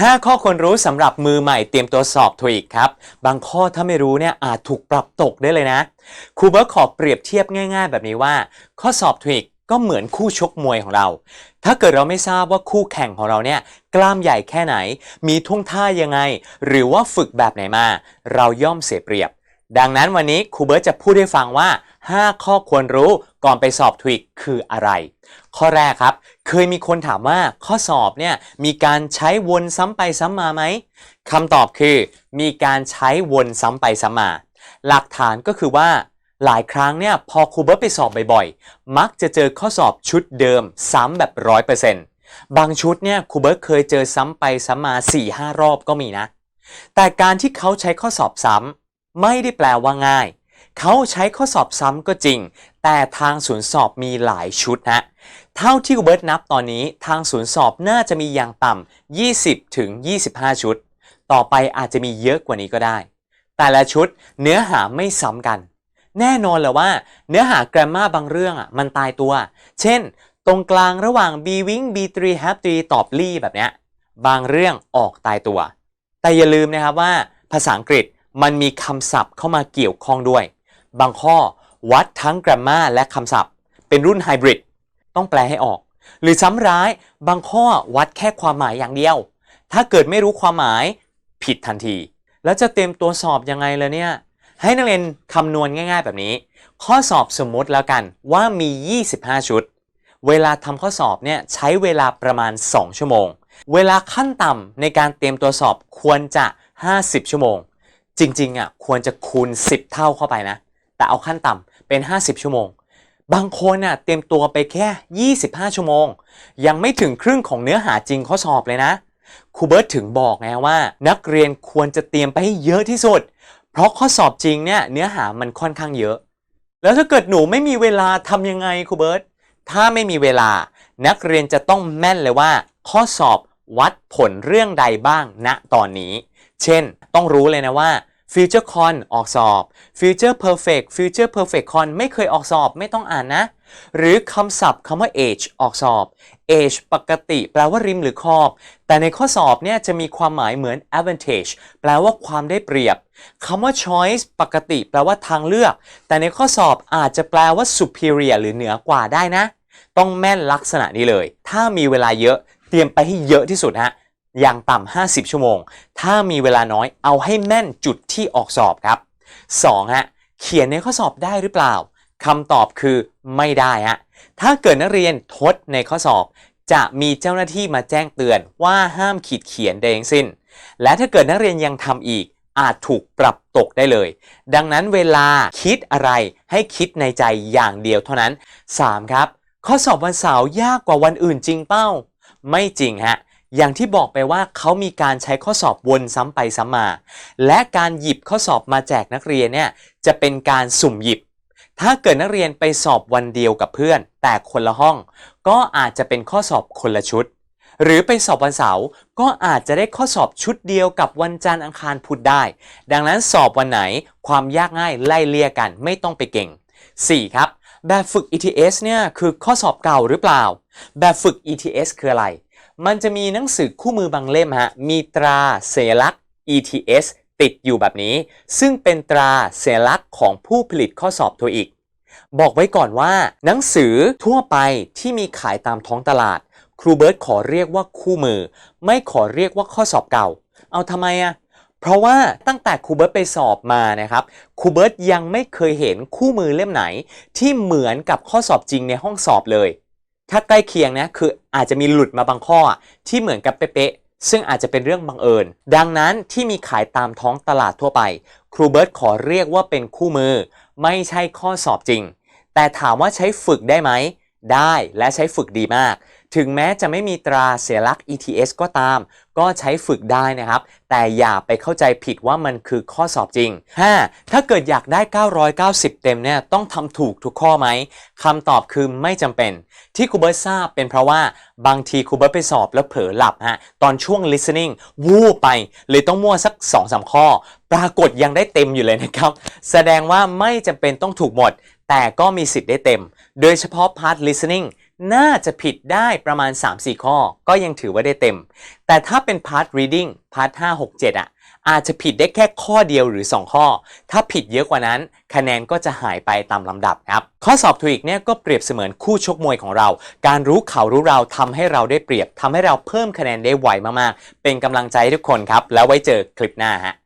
5 ข้อควรรู้สำหรับมือใหม่เตรียมตัวสอบทอีกครับ บางข้อถ้าไม่รู้เนี่ยอาจถูกปรับตกได้เลยนะครูเบิร์กขอเปรียบเทียบง่าย ๆ แบบนี้ว่า ข้อสอบทวีกก็เหมือนคู่ชกมวยของเรา ถ้าเกิดเราไม่ทราบว่าคู่แข่งของเราเนี่ยกล้ามใหญ่แค่ไหน มีท่วงท่ายังไง หรือว่าฝึกแบบไหนมา เราย่อมเสียเปรียบ ดังนั้นวันนี้ครูเบิร์ตจะพูดให้ฟังว่า 5 ข้อควรรู้ก่อนไปสอบทวิกคืออะไร ข้อแรกครับ เคยมีคนถามว่าข้อสอบเนี่ยมีการใช้วนซ้ำไปซ้ำมาไหมคำตอบคือ มีการใช้วนซ้ำไปซ้ำมา หลักฐานก็คือว่าหลายครั้งเนี่ยพอครูเบิร์ตไปสอบบ่อยๆ มักจะเจอข้อสอบชุดเดิมซ้ำแบบร้อยเปอร์เซ็นต์บางชุดเนี่ยครูเบิร์ตเคยเจอซ้ำไปซ้ำมา4-5 รอบก็มีนะ แต่การที่เขาใช้ข้อสอบซ้ำ ไม่ได้แปลว่าง่าย เขาใช้ข้อสอบซ้ำก็จริง แต่ทางศูนย์สอบมีหลายชุดฮะเท่าที่เบิร์ตนับตอนนี้ทางศูนย์สอบน่าจะมีอย่างต่ำ20ถึง25 ชุด ต่อไปอาจจะมีเยอะกว่านี้ก็ได้ แต่ละชุดเนื้อหาไม่ซ้ำกัน แน่นอนเลยว่า เนื้อหาแกรมมาบางเรื่องอะมันตายตัว เช่น ตรงกลางระหว่าง b wing be 3 have 3ตอบลี่แบบเนี้ยบางเรื่องออกตายตัว แต่อย่าลืมนะครับว่า ภาษาอังกฤษ มันมีคำศัพท์เข้ามาเกี่ยวข้องด้วย บางข้อวัดทั้ง grammar และคำศัพท์ เป็นรุ่นไฮบริดต้องแปลให้ออก หรือซ้ำร้ายบางข้อวัดแค่ความหมายอย่างเดียว ถ้าเกิดไม่รู้ความหมายผิดทันที แล้วจะเตรียมตัวสอบยังไงเลยเนี่ย ให้นักเรียนคำนวณง่ายๆ แบบนี้ ข้อสอบสมมติแล้วกันว่ามี 25 ชุด เวลาทำข้อสอบเนี่ยใช้เวลาประมาณ 2 ชั่วโมง เวลาขั้นต่ำในการเตรียมตัวสอบควรจะ 50 ชั่วโมง จริงๆอะควรจะคูณ 10 เท่าเข้าไปนะ แต่เอาขั้นต่ำเป็น 50 ชั่วโมง บางคนน่ะเตรียมตัวไปแค่ 25 ชั่วโมง ยังไม่ถึงครึ่งของเนื้อหาจริงข้อสอบเลยนะครูเบิร์ตถึงบอกไงว่า นักเรียนควรจะเตรียมไปให้เยอะที่สุด เพราะข้อสอบจริงเนี่ยเนื้อหามันค่อนข้างเยอะ แล้วถ้าเกิดหนูไม่มีเวลาทำยังไงครูเบิร์ตถ้าไม่มีเวลา นักเรียนจะต้องแม่นเลยว่า ข้อสอบวัดผลเรื่องใดบ้างณตอนนี้ เช่น ต้องรู้เลยนะว่า Future Con ออกสอบ Future Perfect Future Perfect Con ไม่เคยออกสอบไม่ต้องอ่านนะ หรือคำศัพท์คำว่า age ออกสอบ age ปกติแปลว่าริมหรือขอบ แต่ในข้อสอบเนี่ยจะมีความหมายเหมือน advantage แปลว่าความได้เปรียบคำว่า choice ปกติแปลว่าทางเลือก แต่ในข้อสอบอาจจะแปลว่า superior หรือเหนือกว่าได้นะ ต้องแม่นลักษณะนี้เลย ถ้ามีเวลาเยอะเตรียมไปให้เยอะที่สุดฮะ อย่างต่ำ50 ชั่วโมง ถ้ามีเวลาน้อยเอาให้แม่นจุดที่ออกสอบครับ 2. ฮะเขียนในข้อสอบได้หรือเปล่าคำตอบคือไม่ได้ฮะถ้าเกิดนักเรียนทดในข้อสอบ จะมีเจ้าหน้าที่มาแจ้งเตือนว่าห้ามขีดเขียนใดทั้งสิ้น และถ้าเกิดนักเรียนยังทำอีกอาจถูกปรับตกได้เลย ดังนั้นเวลาคิดอะไรให้คิดในใจอย่างเดียวเท่านั้น 3. ครับ ข้อสอบวันเสาร์ยากกว่าวันอื่นจริงเป้า ไม่จริงฮะ อย่างที่บอกไปว่าเขามีการใช้ข้อสอบวนซ้ำไปซ้ำมา และการหยิบข้อสอบมาแจกนักเรียนเนี่ยจะเป็นการสุ่มหยิบ ถ้าเกิดนักเรียนไปสอบวันเดียวกับเพื่อน แต่คนละห้อง ก็อาจจะเป็นข้อสอบคนละชุด หรือไปสอบวันเสาร์ก็อาจจะได้ข้อสอบชุดเดียวกับวันจันทร์อังคารพุธได้ ดังนั้นสอบวันไหนความยากง่ายไล่เลี่ยกันไม่ต้องไปเก่ง 4. ครับแบบฝึก ETS เนี่ยคือข้อสอบเก่าหรือเปล่า แบบฝึก ETS คืออะไร มันจะมีหนังสือคู่มือบางเล่มฮะมีตราสัลักษณ์ ETS ติดอยู่แบบนี้ ซึ่งเป็นตราสัลักษณ์ของผู้ผลิตข้อสอบตัวอีก บอกไว้ก่อนว่า หนังสือทั่วไปที่มีขายตามท้องตลาด ครูเบิร์ตขอเรียกว่าคู่มือ ไม่ขอเรียกว่าข้อสอบเก่า เอาทำไมอะเพราะว่าตั้งแต่ครูเบิร์ตไปสอบมานะครับครูเบิร์ตยังไม่เคยเห็นคู่มือเล่มไหน ที่เหมือนกับข้อสอบจริงในห้องสอบเลย ถ้าใกล้เคียงนะคืออาจจะมีหลุดมาบางข้อที่เหมือนกับเป๊ะๆซึ่งอาจจะเป็นเรื่องบังเอิญ ดังนั้นที่มีขายตามท้องตลาดทั่วไป ครูเบิร์ตขอเรียกว่าเป็นคู่มือ ไม่ใช่ข้อสอบจริง แต่ถามว่าใช้ฝึกได้ไหม ได้และใช้ฝึกดีมาก ถึงแม้จะไม่มีตราเสียลักษณ์ ETS ก็ตาม ก็ใช้ฝึกได้นะครับ แต่อย่าไปเข้าใจผิดว่ามันคือข้อสอบจริง 5. ถ้าเกิดอยากได้ 990 เต็มเนี่ยต้องทำถูกทุกข้อไหมคำตอบคือไม่จำเป็น ที่ครูเบิร์ตทราบเป็นเพราะว่าบางทีครูเบิร์ตไปสอบแล้วเผลอหลับฮะตอนช่วง listening วูบไปเลยต้องมั่วสัก 2-3 ข้อ ปรากฏยังได้เต็มอยู่เลยนะครับ แสดงว่าไม่จำเป็นต้องถูกหมดแต่ก็มีสิทธิ์ได้เต็ม โดยเฉพาะ part listening น่าจะผิดได้ประมาณ 3-4 ข้อ ก็ยังถือว่าได้เต็ม แต่ถ้าเป็น part reading part 5 6 7 อะ อาจจะผิดได้แค่ข้อเดียวหรือ 2 ข้อ ถ้าผิดเยอะกว่านั้น คะแนนก็จะหายไปตามลำดับครับ ข้อสอบทวิกเนี่ยก็เปรียบเสมือนคู่ชกมวยของเรา การรู้เขารู้เราทำให้เราได้เปรียบทำให้เราเพิ่มคะแนนได้ไวมากๆ เป็นกำลังใจให้ทุกคนครับ แล้วไว้เจอคลิปหน้าฮะ